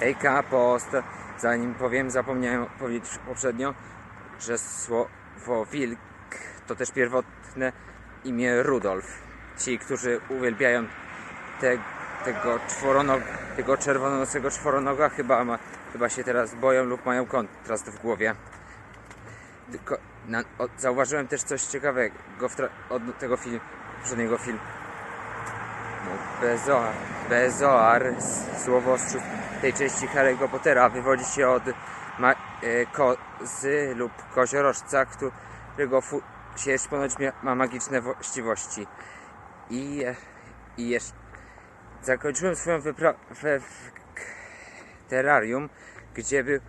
Hejka, post. Zanim powiem, zapomniałem powiedzieć poprzednio, że słowo wilk to też pierwotne imię Rudolf. Ci, którzy uwielbiają te, tego czworonog, tego czerwononosego czworonoga chyba, ma, chyba się teraz boją lub mają kontrast w głowie. Tylko na, o, zauważyłem też coś ciekawego od tego filmu, poprzedniego filmu. No, Bezoar. Bezoar, słowo z tej części Harry'ego Pottera, wywodzi się od ma, e, kozy lub koziorożca, którego fu- sierść ponoć ma magiczne właściwości. I, i jeszcze zakończyłem swoją wyprawę w terrarium, gdzie był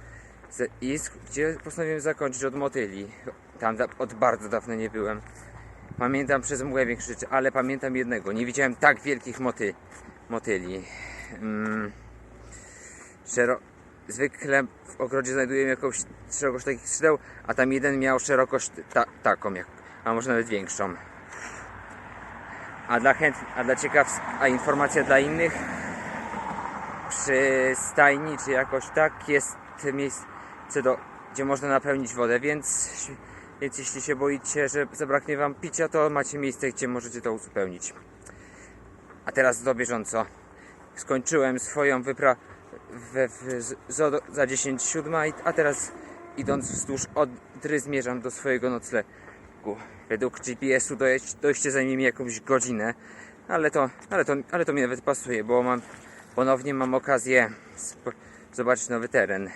i gdzie postanowiłem zakończyć od motyli. Tam da- od bardzo dawno nie byłem. Pamiętam przez mgłę rzeczy, ale pamiętam jednego. Nie widziałem tak wielkich moty, motyli. Mm. Szero... Zwykle w ogrodzie znajduję jakąś szerokość takich skrzydeł, a tam jeden miał szerokość ta, taką, jak, a może nawet większą. A dla chęt, a dla ciekaw, a informacja dla innych, przy stajni czy jakoś tak jest miejsce, do, gdzie można napełnić wodę, więc, więc jeśli się boicie, że zabraknie wam picia, to macie miejsce, gdzie możecie to uzupełnić. A teraz do bieżąco. Skończyłem swoją wyprawę za 10 siódma, a teraz idąc wzdłuż Odry zmierzam do swojego noclegu. Według GPS-u dojść, dojście zajmie mi jakąś godzinę, ale to, ale, to, ale to mi nawet pasuje, bo mam, ponownie mam okazję zobaczyć nowy teren.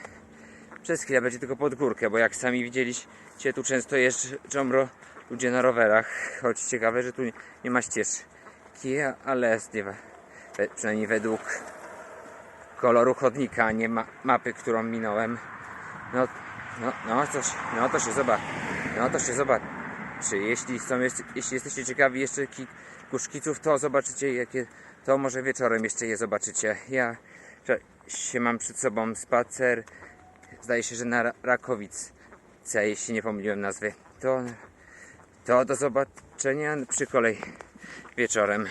Przez chwilę będzie tylko pod górkę, bo jak sami widzieliście, tu często jeżdżą ludzie na rowerach, choć ciekawe, że tu nie, nie ma ścieżki, ale jest nie, przynajmniej według koloru chodnika, nie ma, mapy, którą minąłem. No, no, no, coś, no to się zobaczy. No to się zobaczy. Jeśli, są, jeśli jesteście ciekawi jeszcze kilku szkiców, to zobaczycie jakie, to może wieczorem jeszcze je zobaczycie. Ja się mam przed sobą spacer, zdaje się, że na Ra- Rakowic, jeśli nie pomyliłem nazwy. To, to do zobaczenia przy kolei wieczorem.